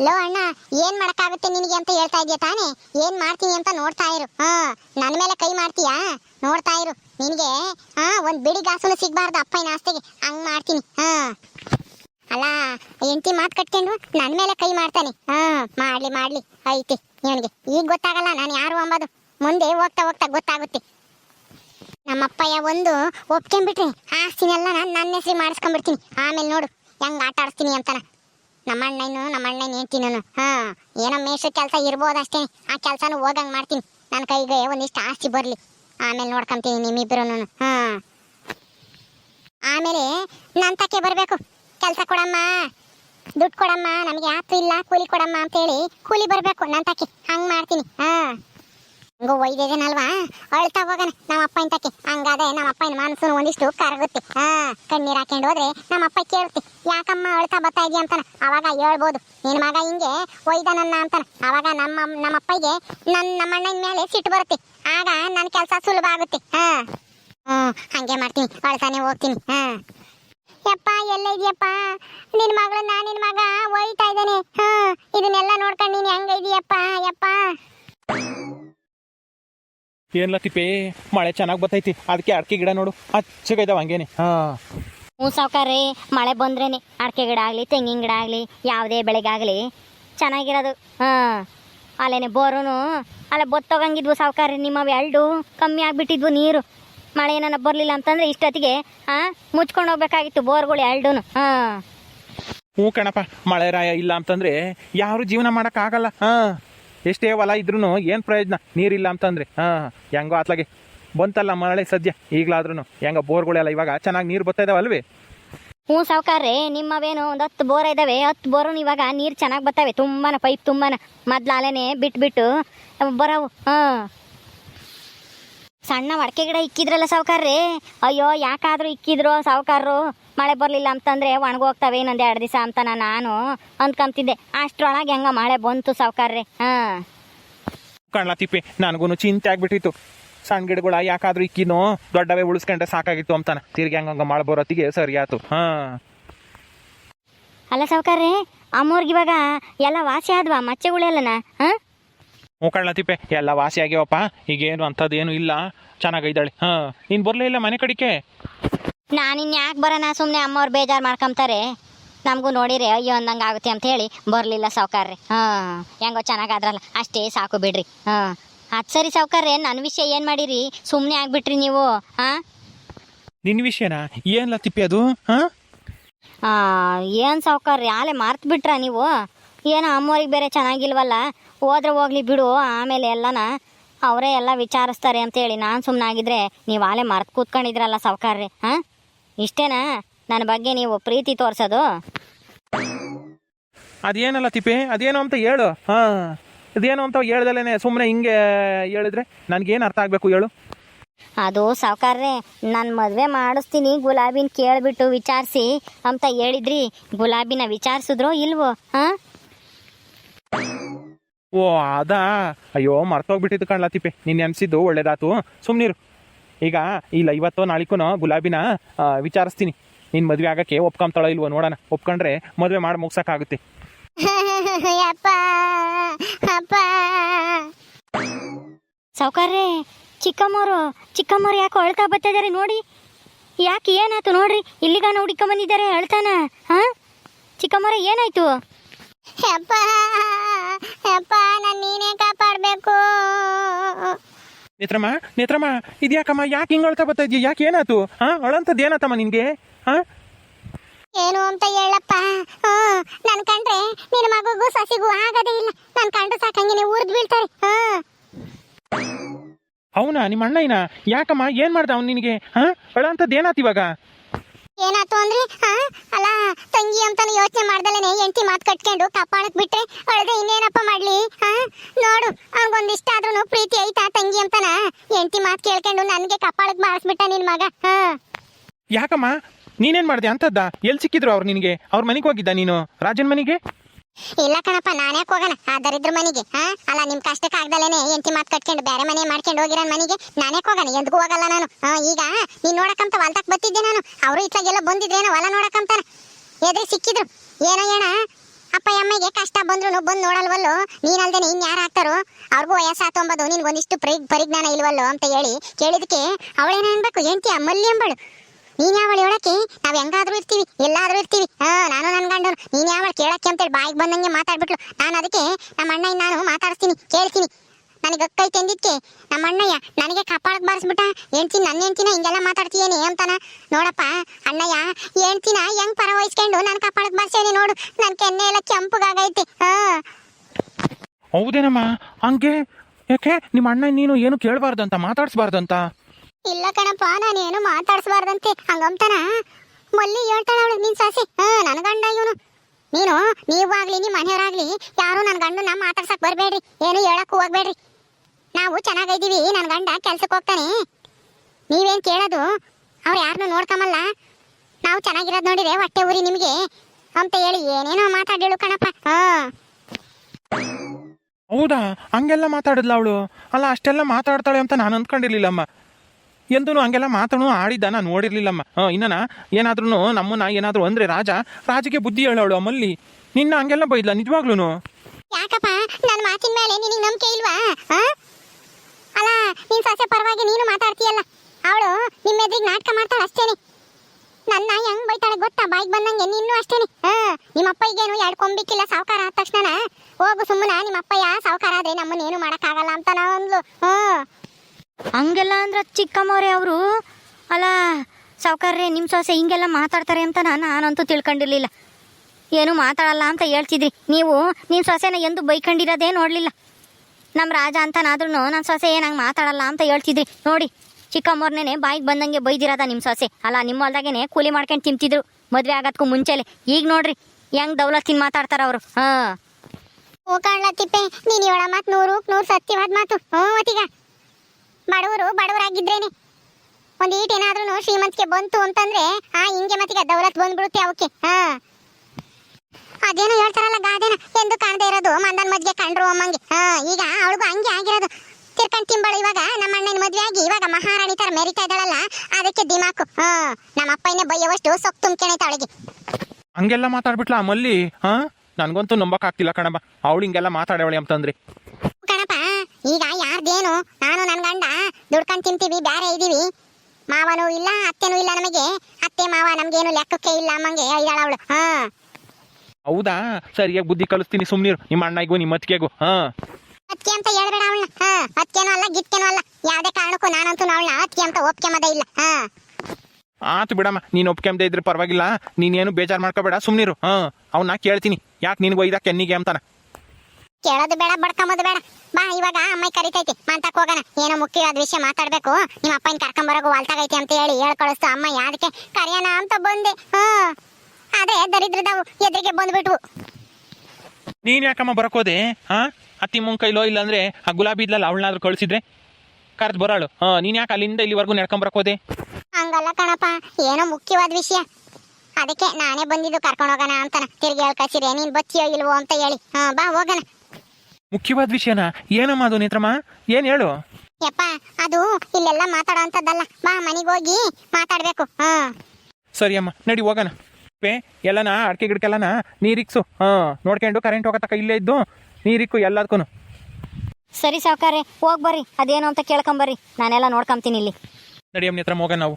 Low ಅಣ್ಣ, ಏನ್ ಮಾಡಕ್ಕಾಗುತ್ತೆ ನಿನಗೆ ಅಂತ ಹೇಳ್ತಾ ಇದೆಯಾ ತಾನೇ? ಏನ್ ಮಾಡ್ತೀನಿ ಅಂತ ನೋಡ್ತಾ ಇರು. ಹಾ, ನನ್ ಮೇಲೆ ಕೈ ಮಾಡ್ತೀಯಾ? ನೋಡ್ತಾ ಇರು. ನಿನಗೆ, ಹಾ, ಒಂದ್ ಬಿಡಿ ಗಾಸುನು ಸಿಗ್ಬಾರ್ದು ಅಪ್ಪನ ಆಸ್ತಿಗೆ. ಹಂಗ್ ಮಾಡ್ತೀನಿ. ಹಾ. ಅಲ್ಲ ಎಂಟಿ ಮಾತ್ ಕಟ್ಕೊಂಡು ನನ್ ಮೇಲೆ ಕೈ ಮಾಡ್ತಾನೆ. ಹಾ, ಮಾಡ್ಲಿ ಮಾಡ್ಲಿ. ಐತಿ ಇವನಿಗೆ. ಈಗ ಗೊತ್ತಾಗಲ್ಲ, ನಾನು ಯಾರು ಅಂಬದು. ಮುಂದೆ ಹೋಗ್ತಾ ಹೋಗ್ತಾ ಗೊತ್ತಾಗುತ್ತೆ. ನಮ್ಮಪ್ಪಯ್ಯ ಒಂದು ಒಪ್ಕೊಂಡ್ಬಿಟ್ರೆ ಆಸ್ತಿನೆಲ್ಲ ನಾನು ನನ್ನ ಹೆಸರು ಮಾಡಿಸ್ಕೊಂಡ್ಬಿಡ್ತೀನಿ. ಆಮೇಲೆ ನೋಡು, ಹೆಂಗ್ ಆಟ ಆಡಿಸ್ತೀನಿ ಅಂತಾನ. ನಮ್ಮ ಅಣ್ಣನು ನಮ್ಮ ಅಣ್ಣನ ಹೇಳ್ತೀನಿ ನಾನು ಹಾ, ಏನೋ ಮೇಷ ಕೆಲಸ ಇರ್ಬೋದು ಅಷ್ಟೇ. ಆ ಕೆಲಸನೂ ಹೋಗಂಗ್ ಮಾಡ್ತೀನಿ. ನನ್ನ ಕೈಗೆ ಒಂದಿಷ್ಟು ಆಸ್ತಿ ಬರ್ಲಿ. ಆಮೇಲೆ ನೋಡ್ಕೊಂತೀನಿ ನಿಮ್ಮಿಬ್ಬರು ಹಾ. ಆಮೇಲೆ ನನ್ನ ತಕ್ಕೆ ಬರಬೇಕು. ಕೆಲಸ ಕೊಡಮ್ಮ. ದುಡ್ಡು ಕೊಡಮ್ಮ. ನಮಗೆ ಆತು ಇಲ್ಲ ಕೂಲಿ ಕೊಡಮ್ಮ ಅಂತೇಳಿ ಕೂಲಿ ಬರಬೇಕು ನನ್ನ ತಕ್ಕೆ. ಹಂಗ್ ಮಾಡ್ತೀನಿ. ಹಾ. ಹಂಗ ಒಯ್ದಿದ್ದೇನಲ್ವಾ ಅಳ್ತಾ ಹೋಗಣ ನಮ್ಮ ಅಪ್ಪ ಇಂತಕ್ಕೆ. ಹಂಗಾದ್ರೆ ನಮ್ಮ ಅಪ್ಪನ ಮನಸ್ಸು ಒಂದಿಷ್ಟು ಕರಗುತ್ತೆ ಹಾ, ಕಣ್ಣೀರ್ ಹಾಕೊಂಡು ಹೋದ್ರೆ ನಮ್ಮ ಅಪ್ಪ ಕೇಳುತ್ತೆ. ಯಾಕಮ್ಮ ಅಳ್ತಾ ಬರ್ತಾ ಇದೀಯ ಅಂತಾನ. ಅವಾಗ ಹೇಳ್ಬೋದು. ನಿನ್ ಮಗ ಹಿಂಗೆ ಒಯ್ದ ನನ್ನ ಅಂತಾನ. ಅವಾಗ ನಮ್ಮ ನಮ್ಮ ಅಪ್ಪಗೆ ನನ್ನ ಅಣ್ಣನ ಮೇಲೆ ಸಿಟ್ಟು ಬರುತ್ತೆ. ಆಗ ನನ್ನ ಕೆಲಸ ಸುಲಭ ಆಗುತ್ತೆ. ಹಾ. ಹ್ಮ್ ಹಂಗೆ ಮಾಡ್ತೀನಿ. ಅಳ್ತಾನೆ ಹೋಗ್ತೀನಿ. ಹಾ. ಯಪ್ಪ, ಎಲ್ಲ ಇದೆಯಪ್ಪ? ನಿನ್ ಮಗಳನ್ನ ನಿನ್ ಮಗ ಒಯ್ತಾ ಇದ್ದಾನೆ. ಹಾ ಇದನ್ನೆಲ್ಲ ನೋಡ್ಕೊಂಡು ನೀನು ಹೆಂಗ ಇದೀಯಪ್ಪ ಯಪ್ಪ. ಏನ್ಲ ತಿಪ್ಪೆ? ಮಳೆ ಚೆನ್ನಾಗಿ ಬರ್ತೈತಿ ಅದಕ್ಕೆ ಅಡಕೆ ಗಿಡ ನೋಡು. ಹಚ್ಚಗೈದಾವ ಹಂಗೇನೆ. ಹೂ. ಹ್ಞೂ ಸಾವ್ಕಾರ್ರಿ ಮಳೆ ಬಂದ್ರೇನೆ ಅಡಕೆ ಗಿಡ ಆಗಲಿ ತೆಂಗಿನ ಗಿಡ ಆಗಲಿ ಯಾವುದೇ ಬೆಳೆಗಾಗಲಿ ಚೆನ್ನಾಗಿರೋದು. ಹಾಂ. ಅಲ್ಲೇನೆ ಬೋರುನು ಅಲ್ಲ ಬೊತ್ತೋಗಂಗಿದ್ವು ಸಾವುಕಾರಿ ನಿಮ್ಮ ಎರಡು ಕಮ್ಮಿ ಆಗಿಬಿಟ್ಟಿದ್ವು ನೀರು. ಮಳೆ ಏನಾನ ಬರಲಿಲ್ಲ ಅಂತಂದ್ರೆ ಇಷ್ಟೊತ್ತಿಗೆ ಹಾಂ ಮುಚ್ಕೊಂಡು ಹೋಗ್ಬೇಕಾಗಿತ್ತು ಬೋರ್ಗಳು ಎರಡೂ ಹಾಂ. ಹ್ಞೂ ಕಣಪ್ಪ ಮಳೆ ರಾಯ ಇಲ್ಲ ಅಂತಂದ್ರೆ ಯಾರು ಜೀವನ ಆಗಲ್ಲ ಹಾ. ಎಷ್ಟೇ ಹೊಲ ಇದ್ರೂ ಏನು ಪ್ರಯೋಜನ? ನೀರಿಲ್ಲ ಅಂತಂದ್ರೆ. ಹಾ, ಹೆಂಗೋ ಅತ್ಲಾಗೆ ಬಂತಲ್ಲ ಮಳೆ ಸದ್ಯ ಈಗಲಾದ್ರೂ ಹೆಂಗ ಬೋರ್ಗಳೆಲ್ಲ ಇವಾಗ ಚೆನ್ನಾಗಿ ನೀರು ಬರ್ತಾ ಇದಾವಲ್ವೇ? ಹ್ಞೂ ಸಾವುಕಾರ್ರಿ, ನಿಮ್ಮವೇನು ಒಂದು ಹತ್ತು ಬೋರ್ ಇದಾವೆ. ಹತ್ತು ಬೋರು ಇವಾಗ ನೀರು ಚೆನ್ನಾಗಿ ಬರ್ತಾವೆ. ತುಂಬಾನ ಪೈಪ್ ತುಂಬಾನ. ಮೊದ್ಲು ಅಲೇನೆ ಬಿಟ್ಬಿಟ್ಟು ಬರೋವು. ಹಾಂ. ಸಣ್ಣ ಅಡಕೆ ಗಿಡ ಇಕ್ಕಿದ್ರಲ್ಲ ಸಾವುಕಾರ್ರಿ? ಅಯ್ಯೋ ಯಾಕಾದ್ರೂ ಇಕ್ಕಿದ್ರು ಸಾವುಕಾರರು? ಮಳೆ ಬರಲಿಲ್ಲ ಅಂತಂದ್ರೆ ಒಣಗೋಗ್ತವೆ ಇನ್ನೊಂದು ಎರಡು ದಿವಸ ಅಂತ ನಾನು ಅಂದ್ಕೊಂತಿದ್ದೆ ಅಷ್ಟ್ರೊಳಗೆ ಹೆಂಗ ಮಳೆ ಬಂತು ಸಾವುಕಾರ್ರಿ. ಹಾಂ. ಕಣ್ಲ ತಿಪ್ಪೆ ನನಗೂ ಚಿಂತೆ ಆಗ್ಬಿಟ್ಟಿತ್ತು. ಸಣ್ಣ ಗಿಡಗಳ ಯಾಕಾದ್ರೂ ಇಕ್ಕಿನೋ ದೊಡ್ಡವೇ ಉಳಿಸ್ಕೊಂಡ್ರೆ ಸಾಕಾಗಿತ್ತು ಅಂತಾನೆ. ತಿರ್ಗಿ ಹಂಗ ಮಳೆ ಬರೋತ್ತಿಗೆ ಸರಿ ಹಾ. ಅಲ್ಲ ಸಾವುಕಾರ್ರಿ ಅಮ್ಮೋರ್ಗೆ ಇವಾಗ ಎಲ್ಲ ವಾಸಿ ಆದ್ವಾ? ಮಚ್ಚೆಗಳೆಲ್ಲನ ಹಾಂ? ಹ್ಞೂ ಎಲ್ಲ ವಾಸಿ ಆಗ್ಯವಪ್ಪ. ಈಗೇನು ಅಂಥದ್ದೇನು ಇಲ್ಲ. ಚೆನ್ನಾಗೈದಾಳೆ ಹಾ ನೀನು ಬರಲೇ ಇಲ್ಲ ಮನೆ ಕಡಿಕೆ? ನಾನಿನ್ ಯಾಕೆ ಬರೋಣ ಸುಮ್ಮನೆ ಅಮ್ಮವ್ರು ಬೇಜಾರು ಮಾಡ್ಕೊಂತಾರೆ ನಮಗೂ ನೋಡಿರಿ ಅಯ್ಯೋ ಅಂದಂಗೆ ಆಗುತ್ತೆ ಅಂತ ಹೇಳಿ ಬರಲಿಲ್ಲ ಸಾವ್ಕಾರ್ರಿ. ಹಾಂ ಹೆಂಗೋ ಚೆನ್ನಾಗಾದ್ರಲ್ಲ ಅಷ್ಟೇ ಸಾಕು ಬಿಡ್ರಿ. ಹಾಂ ಅದು ಸರಿ ಸಾವುಕಾರ್ರೆ ನನ್ನ ವಿಷಯ ಏನು ಮಾಡಿರಿ? ಸುಮ್ಮನೆ ಆಗಿಬಿಟ್ರಿ ನೀವು. ಹಾಂ? ನಿನ್ನ ವಿಷಯನಾ? ಏನ್ಲ ತಿಪ್ಪಿ ಅದು? ಹಾಂ? ಏನು ಸಾವುಕಾರ್ರಿ? ಆಲೆ ಮಾರ್ತು ಬಿಟ್ರ ನೀವು? ಏನೋ ಅಮ್ಮವ್ರಿಗೆ ಬೇರೆ ಚೆನ್ನಾಗಿಲ್ವಲ್ಲ? ಹೋದ್ರೆ ಹೋಗ್ಲಿ ಬಿಡು ಆಮೇಲೆ ಎಲ್ಲನ ಅವರೇ ಎಲ್ಲ ವಿಚಾರಿಸ್ತಾರೆ ಅಂತೇಳಿ ನಾನು ಸುಮ್ಮನಾಗಿದ್ರೆ ನೀವು ಆಲೆ ಮರ್ತು ಕೂತ್ಕೊಂಡಿದ್ರಲ್ಲ ಸಾವುಕಾರ್ರಿ ಹಾಂ? ಇಷ್ಟೇನಾ? ನನ್ನ ಬಗ್ಗೆ ನೀವು ಪ್ರೀತಿ ತೋರಿಸೋದು? ಅದೇನಲ್ಲ ತಿಪ್ಪಿ ಅದೇನು ಅಂತ ಹೇಳು ಹಾಂ. ಅದೇನು ಅಂತ ಹೇಳ್ದಲ್ಲೇ ಸುಮ್ಮನೆ ಹಿಂಗೆ ಹೇಳಿದ್ರೆ ನನಗೇನು ಅರ್ಥ ಆಗಬೇಕು ಹೇಳು? ಅದು ಸಾವ್ಕಾರ್ರೆ ನನ್ನ ಮದುವೆ ಮಾಡಿಸ್ತೀನಿ ಗುಲಾಬಿನ ಕೇಳಿಬಿಟ್ಟು ವಿಚಾರಿಸಿ ಅಂತ ಹೇಳಿದ್ರಿ ಗುಲಾಬಿನ ವಿಚಾರಿಸಿದ್ರು ಇಲ್ವೋ ಹಾಂ? ಓ ಅದಾ? ಅಯ್ಯೋ ಮರ್ತೋಗ್ಬಿಟ್ಟಿದ್ದು ಕಣ್ಲ ತಿಪ್ಪೆ. ನೀನು ನೆನ್ಸಿದ್ದು ಒಳ್ಳೇದಾತು. ಸುಮ್ಮನಿರು ಈಗ ಇಲ್ಲ ಇವತ್ತೋ ನಾಳಿಕೂ ಗುಲಾಬಿನ ವಿಚಾರಿಸ್ತೀನಿ. ನಿನ್ನ ಮದುವೆ ಆಗಕ್ಕೆ ಒಪ್ಕೊಂತಾಳೋ ಇಲ್ವೋ ನೋಡೋಣ. ಒಪ್ಕೊಂಡ್ರೆ ಮದುವೆ ಮಾಡಿ ಮುಗ್ಸಕ್ಕಾಗುತ್ತೆ. ಯಪ್ಪ ಅಪ್ಪ. ಚಿಕ್ಕಮ್ಮರು ಚಿಕ್ಕಮ್ಮವರು ಚಿಕ್ಕಮ್ಮವ್ರು ಯಾಕೋ ಅಳ್ತಾ ಬರ್ತಿದ್ದಾರೆ ನೋಡಿ. ಯಾಕೆ ಏನಾಯ್ತು ನೋಡ್ರಿ? ಇಲ್ಲಿಗಾನ ಹುಡುಕ ಬಂದಿದ್ದಾರೆ ಅಳ್ತಾನ ಹಾಂ? ಚಿಕ್ಕಮ್ಮವ್ರೆ ಏನಾಯ್ತು? ಯಪ್ಪ ನಾನು ನೀನೇ ಕಾಪಾಡಬೇಕು. ನೇತ್ರಮ್ಮ ನೇತ್ರಮ್ಮ ಇದ್ಯಾಕಮ್ಮ ಯಾಕೆ ಹಿಂಗೆ ಅಳ್ತಾ ಬರ್ತಾ ಇದೀಯ? ಯಾಕೆ ಏನಾತು ಹಾ ಅಳಂತದ್ದು ಏನಾತಮ್ಮ ನಿನಗೆ? ಹಾ ಏನು ಅಂತ ಹೇಳಪ್ಪ. ಹ್ಮ್ ನನ್ ಕಂಡ್ರೆ ನಿನ್ನ ಮಗುಗೂ ಸಸಿಗೂ ಆಗದೇ ಇಲ್ಲ. ನನ್ ಕಂಡು ಸಾಕಂಗಿನೇ ಉರ್ದ್ ಬೀಳ್ತಾರೆ. ಹ್ಮ್ ಅವನಾ ನಿಮ್ಮ ಅಣ್ಣಯ್ಯನ? ಯಾಕಮ್ಮ ಏನು ಮಾಡ್ದ ಅವ್ನು ನಿನಗೆ? ಹಾ ಅಳಂತದ್ದು ಏನಾತು ಇವಾಗ? ಏನಾಯ್ತು ಅಂದ್ರೆ ಅಲ್ಲ, ತಂಗಿ ಅಂತಾನೆ ಯೋಚನೆ ಮಾಡ್ದಲೇನೆ ಎಂಟಿ ಮಾತು ಕಟ್ಕೊಂಡು ಕಪ್ಪಾಳಕ್ ಬಿಟ್ರೆ ಅಳ್ದೆ ಇನ್ನೇನಪ್ಪ ಮಾಡ್ಲಿ ಹಾ ನೋಡು, ಅವ್ನಿಗೊಂದಿಷ್ಟ ಆದ್ರೂ ಪ್ರೀತಿ ಐತಾ ತಂಗಿ ಅಂತಾನ? ಎಂಟಿ ಮಾತು ಕೇಳ್ಕೊಂಡು ನನಗೆ ಕಪ್ಪಾಳಕ್ ಮಾಡಿಸ್ಬಿಟ್ಟ ನಿನ್ ಮಗ ಹಾ ಯಾಕಮ್ಮ? ನೀನೇನ್ ಮಾಡಿದೆ ಅಂತದ್ದ? ಎಲ್ಲಿ ಸಿಕ್ಕಿದ್ರು ಅವ್ರು ನಿನಗೆ? ಅವ್ರ ಮನೆಗೆ ಹೋಗಿದ್ದ ನೀನು? ರಾಜನ್ ಮನೆಗೆ? ಇಲ್ಲ ಕಣಪ್ಪ ನಾನ್ಯಾಕ್ ಹೋಗೋಣ? ಆ ದರಿದ್ರ ಮನೆಗೆ, ಹಾ? ಅಲ್ಲ, ನಿಮ್ ಕಷ್ಟಕ್ಕೆ ಆಗ್ದಲೇನೆ ಎಂಟಿ ಮಾತ್ ಕಟ್ಕೊಂಡು ಬೇರೆ ಮನೆ ಮಾಡ್ಕೊಂಡು ಹೋಗಿರೋ ಮನೆಗೆ. ನಾನ್ಯಾಕ್ ಹೋಗೋಣ? ಎಂದಿಗೂ ಹೋಗಲ್ಲ ನಾನು. ಈಗ ನೀನ್ ನೋಡಕಂತ ಹೊಲ್ತಕ್ ಬತ್ತಿದ್ದೆ ನಾನು. ಅವರು ಇತ್ತಾಗೆಲ್ಲ ಬಂದಿದ್ರೇನೋ ಹೊಲ ನೋಡಕ್ಕಂತಾನ. ಎದ್ರೆ ಸಿಕ್ಕಿದ್ರು. ಏನೋ, ಏನ? ಅಪ್ಪ ಅಮ್ಮ ಅಮ್ಮಗೆ ಕಷ್ಟ ಬಂದ್ರು ಬಂದು ನೋಡಲ್ವಲ್ಲೋ? ನೀನಲ್ದೇನೆ ಇನ್ ಯಾರು ಹಾಕ್ತಾರೋ ಅವ್ರಿಗೂ ವಯಸ್ಸಾತು ಅಂಬದು ನಿನ್ಗೊಂದಿಷ್ಟು ಪರಿ, ಪರಿಜ್ಞಾನ ಇಲ್ವಲ್ಲೋ ಅಂತ ಹೇಳಿ ಕೇಳಿದಕ್ಕೆ ಅವಳೇನ ಅನ್ಬೇಕು? ಹೆಂಡ್ತಿ ಮಲ್ಲಿ ಅಂಬಳು. ನೀನ್ ಯಾವಳು ಹೇಳಕ್ಕೆ ನಾವ್ ಹೆಂಗಾದ್ರೂ ಇರ್ತೀವಿ, ಎಲ್ಲಾದ್ರೂ ಇರ್ತೀವಿ. ನಾನು ನನ್ ಗಂಡನು. ನೀನ್ ಯಾವ ಕೇಳಕ್ಕೆ ಅಂತೇಳಿ ಬಾಯಿಗೆ ಬಂದಂಗೆ ಮಾತಾಡ್ಬಿಟ್ಲು. ನಾನು ಅದಕ್ಕೆ ನಮ್ಮ ಅಣ್ಣ ನಾನು ಮಾತಾಡಿಸ್ತೀನಿ, ಕೇಳ್ತೀನಿ. ನನಗೆ ಅಕ್ಕೈತೆ ತಂದಿದ್ಕೆ, ನಮ್ಮ ಅಣ್ಣಯ್ಯ ನನಗೆ ಕಪಾಳಕ್ಕೆ ಬಾರಿಸ್ಬಿಟ್ಟ. ಹೆಂಡ್ತಿ ನನ್ನ ಹೆಂಡ್ತಿನ ಹಿಂಗೆಲ್ಲ ಮಾತಾಡ್ತೀಯೇನೆ ಅಂತಾನ. ನೋಡಪ್ಪ, ಅಣ್ಣಯ್ಯ, ಹೆಂಡ್ತಿನ ಹೆಂಗ್ ಪರ ವಹಿಸ್ಕೊಂಡು ನಾನು ಕಪಾಳಕ್ಕೆ ಬಾರಿಸೇನೆ ನೋಡು. ನನ್ನ ಕೆನ್ನೆ ಎಲ್ಲ ಕೆಂಪಗಾಗೈತೆ. ಹೌದೇನಮ್ಮ? ಹಂಗೆ? ಯಾಕೆ? ನಿಮ್ಮ ಅಣ್ಣ ನೀನು ಏನು ಕೇಳಬಾರ್ದಂತ ಮಾತಾಡ್ಸ್ಬಾರ್ದಂತ ಇಲ್ಲ ಕಣಪ್ಪ, ನಾನೇನು ಮಾತಾಡ್ಸಬಾರ್ದಂತೆ. ಹಂಗಂತಾನ ಮಲ್ಲಿ ಹೇಳ್ತಾಳ ಅವಳು, ನಿನ್ ಸಾಸಿ. ಹಾ ನನ್ನ ಗಂಡ ಇವನು. ನೀನು, ನೀವಾಗ್ಲಿ ನಿಮ್ಮ ಮನೆಯವರಾಗ್ಲಿ, ಯಾರು ನನ್ನ ಗಂಡನ ಮಾತಾಡ್ಸಕ್ ಬರ್ಬೇಡ್ರಿ. ಏನು ಹೇಳಕ್ ಹೋಗ್ಬೇಡ್ರಿ. ನಾವು ಚೆನ್ನಾಗಿದ್ದೀವಿ ನನ್ನ ಗಂಡ ಕೆಲ್ಸಕ್ಕೆ ಹೋಗ್ತಾನೆ. ನೀವೇನ್ ಕೇಳೋದು? ಅವ್ರು ಯಾರನ್ನೂ ನೋಡ್ಕಮಲ್ಲ. ನಾವು ಚೆನ್ನಾಗಿರೋದು ನೋಡಿದ್ರೆ ಹೊಟ್ಟೆ ಊರಿ ನಿಮಗೆ. ಅಂತ ಹೇಳಿ ಏನೇನೋ ಮಾತಾಡಿಳು ಕಣಪ್ಪ. ಹಾ. ಹೌದಾ? ಹಂಗೆಲ್ಲ ಮಾತಾಡಿದ್ಲ ಅವಳು. ಅಲ್ಲ, ಅಷ್ಟೆಲ್ಲ ಮಾತಾಡ್ತಾಳೆ ಅಂತ ನಾನು ಅಂದ್ಕೊಂಡಿರ್ಲಿಲ್ಲಮ್ಮ. ಎಂದೂ ಹಂಗೆಲ್ಲ ಮಾತಾಡು ಆಡಿದ್ದ ನಾನು ನೋಡಿರ್ಲಿಲ್ಲಮ್ಮ. ಇನ್ನ ಇನ್ನನ ಏನಾದ್ರೂ ನಮ್ಮನ್ನ ಏನಾದರೂ ಅಂದ್ರೆ ರಾಜ, ರಾಜಗೆ ಬುದ್ಧಿ ಹೇಳೋಳು ಅಮ್ಮಲ್ಲಿ. ನಿನ್ನ ಹಂಗೆಲ್ಲ ಬೈದ್ಲ ನಿಜವಾಗ್ಲೂ ಯಾಕಪ್ಪ? ನನ್ನ ಮಾತಿನ ಮೇಲೆ ನಿನಗೆ ನಂಬಿಕೆ ಇಲ್ವಾ? ಅಲ್ಲ, ನಿನ್ ಸೊಸೆ ಪರವಾಗಿ ನೀನು ಮಾತಾಡ್ತೀಯಲ್ಲ. ಅವಳು ನಿಮ್ಮ ಎದುರಿಗೆ ನಾಟಕ ಮಾಡ್ತಾಳೆ ಅಷ್ಟೇನೆ. ನನ್ನ ಹೆಂಗ್ ಬೈತಾಳೆ ಗೊತ್ತಾ? ಬಾಯಿಗೆ ಬಂದಂಗೆ ನೀನು ಅಷ್ಟೇನೆ. ಹಾ ನಿಮ್ಮ ಈಗೇನು ಎರಡು ಕೊಂಬಿಕ್ಕಿಲ್ಲ, ಸಾವುಕಾರ ಆದ ತಕ್ಷಣ ಹೋಗು ಸುಮ್ಮನ ನಿಮ್ಮ ಅಪ್ಪಯ್ಯ ಸಾವುಕಾರ ಆದ್ರೆ ನಮ್ಮನ್ನ ಏನು ಮಾಡಕ್ಕಾಗಲ್ಲ ಅಂತ ಅಂದ್ಲು ಹ್ಮ್. ಹಂಗೆಲ್ಲ ಅಂದ್ರೆ ಚಿಕ್ಕಮ್ಮವ್ರೆ ಅವರು. ಅಲ್ಲ ಸಾವುಕಾರ್ರೆ ನಿಮ್ಮ ಸೊಸೆ ಹಿಂಗೆಲ್ಲ ಮಾತಾಡ್ತಾರೆ ಅಂತ ನಾನು ನಾನಂತೂ ತಿಳ್ಕೊಂಡಿರ್ಲಿಲ್ಲ. ಏನು ಮಾತಾಡಲ್ಲ ಅಂತ ಹೇಳ್ತಿದ್ರಿ. ನೀವು ನಿಮ್ಮ ಸೊಸೆನ ಎಂದು ಬೈಕೊಂಡಿರೋದೇ ನೋಡಲಿಲ್ಲ. ನಮ್ಮ ರಾಜ ಅಂತನಾದ್ರೂ ನನ್ನ ಸೊಸೆ ಏನಂಗೆ ಮಾತಾಡಲ್ಲ ಅಂತ ಹೇಳ್ತಿದ್ರಿ. ನೋಡಿ, ಚಿಕ್ಕಮ್ಮವ್ರನ್ನೇ ಬಾಯಿಗೆ ಬಂದಂಗೆ ಬೈದಿರೋದ ನಿಮ್ಮ ಸೊಸೆ. ಅಲ್ಲ ನಿಮ್ಮ ಹೊಲ್ದಾಗೇನೆ ಕೂಲಿ ಮಾಡ್ಕೊಂಡು ತಿಂತಿದ್ರು ಮದುವೆ ಆಗೋದಕ್ಕೂ ಮುಂಚೆಲೆ. ಈಗ ನೋಡ್ರಿ, ಹೆಂಗ್ ದೌಲತ್ತಿನ ಮಾತಾಡ್ತಾರ ಅವರು. ಹಾಂ. ಓ ನೀನ್ ಹೇಳೋ ಮಾತು ನೂರು ನೂರು ಸತ್ಯವಾದ ಮಾತು. ಹ್ಞೂ ಮತ್ತೀಗ ಬಡವರು ಬಡವರಾಗಿದ್ರೇನೆ. ಒಂದ್ ಈಟ್ ಏನಾದ್ರೂ ಶ್ರೀಮಂತಿಗೆ ಬಂತು ಅಂತಂದ್ರೆ, ಆ ಹಿಂಗೆ ಮತ್ತೀಗ ದೌಲತ್ ಬಂದ್ಬಿಡುತ್ತೆ ಅವಕ್ಕೆ. ಹಾ. ಅದೇನೋ ಹೇಳ್ತಾರಲ್ಲ ಗಾದೆನ, ಎಂದು ಕಾಣದೇ ಇರೋದು ಮಂದನ್ ಮದ್ಗೆ ಕಂಡ್ರು ಅಮ್ಮಂಗೆ. ಹಾ, ಈಗ ಅವಳಿಗೂ ಹಂಗೆ ಆಗಿರೋದು. ತಿರ್ಕಂಡ್ ತಿಂಬಳು ಇವಾಗ ನಮ್ಮ ಅಣ್ಣನ ಮದ್ವೆ ಆಗಿ ಇವಾಗ ಮಹಾರಾಣಿ ತರ ಮೆರಿತಾ ಇದ್ದಾಳಲ್ಲ, ಅದಕ್ಕೆ ದಿಮಾಕು. ಹಾ, ನಮ್ಮ ಅಪ್ಪನೇ ಬೈಯವಷ್ಟು ಸೊಕ್ ತುಂಬ್ಕೆಣೈತೆ ಅವಳಿಗೆ. ಹಂಗೆಲ್ಲ ಮಾತಾಡ್ಬಿಟ್ಲ ಅಮ್ಮಲ್ಲಿ ಹಾ? ನನಗಂತೂ ನಂಬಕ್ಕಾಗ್ತಿಲ್ಲ ಕಣಮ್ಮ. ಅವಳು ಹಿಂಗೆಲ್ಲ ಮಾತಾಡವಳೆ ಅಂತಂದ್ರೆ. ಈಗ ಯಾರ್ದೇನು? ನಾನು ನನ್ನ ಗಂಡ. ದುಡ್ಕೊಂಡು ತಿಂತೀವಿ ಬೇರೆ ಇದ್ದೀವಿ ಮಾವನೂ ಇಲ್ಲ ಅತ್ತೆನೂ ಇಲ್ಲ ನಮಗೆ. ಅತ್ತೆ ಮಾವ ನಮ್ಗೇನು ಲೆಕ್ಕಕ್ಕೆ ಇಲ್ಲ ಅಮ್ಮಂಗೆ ಐದಾಳ ಅವಳು ಹಾ. ಹೌದಾ? ಸರಿಯಾಗಿ ಬುದ್ಧಿ ಕಲಿಸ್ತೀನಿ ಸುಮ್ಮನಿರು ನಿಮ್ಮ ಅಣ್ಣಗೂ ನಿಮ್ಮ ಅತ್ತಿಗೆಗೂ. ಹಾಂ. ಅತ್ತಿಗೆ ಅಂತ ಹೇಳ್ಬೇಡ ಅವಳನ್ನ. ಹಾ. ಅತ್ಕೆನೂ ಅಲ್ಲ ಗಿತ್ಕೆನೂ ಅಲ್ಲ. ಯಾವುದೇ ಕಾರಣಕ್ಕೂ ನಾನಂತೂ ಅವಳನ್ನ ಅತ್ತಿಗೆ ಅಂತ ಒಪ್ಕೊಂಬದೇ ಇಲ್ಲ. ಹಾ. ಆತು ಬಿಡಮ್ಮ ನೀನು ಒಪ್ಕೊಂಬದೇ ಇದ್ರೆ ಪರವಾಗಿಲ್ಲ. ನೀನೇನು ಬೇಜಾರು ಮಾಡ್ಕೋಬೇಡ ಸುಮ್ಮನಿರು ಹಾ. ಅವನ್ನ ಕೇಳ್ತೀನಿ. ಯಾಕೆ ನೀನು ಒಯ್ದ ಕೆನ್ನಿಗೆ ಅಂತಾನ? ಕೇಳೋದು ಬೇಡ ಬಡ್ಕೊಂಬೋದು ಬೇಡ. ಬಾ ಇವಾಗ ಅಮ್ಮ ಕರಿತೈತಿ ಮಾತಾಕ್ ಹೋಗೋಣ. ಏನೋ ಮುಖ್ಯವಾದ ವಿಷಯ ಮಾತಾಡ್ಬೇಕು. ನಿಮ್ಮ ಅಪ್ಪನ ಕರ್ಕೊಂಬರೋಗು ವಾಲ್ತಾಗೈತಿ ಅಂತ ಹೇಳಿ ಹೇಳ್ಕೊಳಿಸ್ತು ಅಮ್ಮ ಯಾದಕ್ಕೆ ಕರೆಯೋಣ ಅಂತ ಬಂದೆ. ಹಾ. ಆದ್ರೆ ದರಿದ್ರದವು ಎದುರಿಗೆ ಬಂದ್ಬಿಟ್ವು. ನೀನ್ ಯಾಕಮ್ಮ ಬರಕೋದೆ ಹಾ? ಅತ್ತಿ ಮುಂಗ್ ಕೈಲೋ ಇಲ್ಲಾಂದ್ರೆ ಆ ಗುಲಾಬಿ ಇದ್ಲಲ್ಲ ಅವಳನ್ನಾದ್ರೂ ಕಳಿಸಿದ್ರೆ? ಕರೆದು ಬರಾಳು. ಹಾ ನೀನ್ ಯಾಕೆ ಅಲ್ಲಿಂದ ಇಲ್ಲಿವರೆಗೂ ನಡ್ಕೊಂಬರಕೋದೆ ಹಂಗಲ್ಲ ಕಣಪ್ಪ ಏನೋ ಮುಖ್ಯವಾದ ವಿಷಯ. ಅದಕ್ಕೆ ನಾನೇ ಬಂದಿದ್ದು ಕರ್ಕೊಂಡು ಹೋಗೋಣ ಅಂತಾನ. ತಿರ್ಗಿ ಹೇಳ್ ಕಳ್ಸಿರಿ ನೀನ್ ಬಚ್ಚಿಯೋ ಇಲ್ವೋ ಅಂತ ಹೇಳಿ. ಹಾ ಬಾ ಹೋಗೋಣ. ಮುಖ್ಯವಾದ ವಿಷಯನ ಏನಮ್ಮ ಅದು ನೇತ್ರಮ್ಮ? ಏನ್ ಹೇಳು? ಯಪ್ಪ ಅದು ಇಲ್ಲೆಲ್ಲ ಮಾತಾಡೋ ಅಂತದ್ದಲ್ಲ ಬಾ ಮನೆಗೆ ಹೋಗಿ ಮಾತಾಡ್ಬೇಕು. ಹಾ. ಸರಿ ಅಮ್ಮ ನಡಿ ಹೋಗೋಣ. ಪೇ ಎಲ್ಲನ ಅಡಿಕೆ ಗಿಡಕ್ಕೆಲ್ಲನ ನೀರಿಕ್ಸು ಹಾ ನೋಡ್ಕೊಂಡು ಕರೆಂಟ್ ಹೋಗತಕ್ಕ ಇಲ್ಲೇ ಇದ್ದು ನೀರಿಕ್ಕು ಎಲ್ಲದಕ್ಕೂ ಸರಿ ಸಾವುಕಾರ್ರೆ ಹೋಗಿ ಬರ್ರಿ. ಅದೇನು ಅಂತ ಕೇಳ್ಕೊಂಬರ್ರಿ. ನಾನೆಲ್ಲ ನೋಡ್ಕೊಂತೀನಿ ಇಲ್ಲಿ. ನಡಿ ಅಮ್ಮ ನೇತ್ರಮ್ಮ ಹೋಗೋಣ ನಾವು.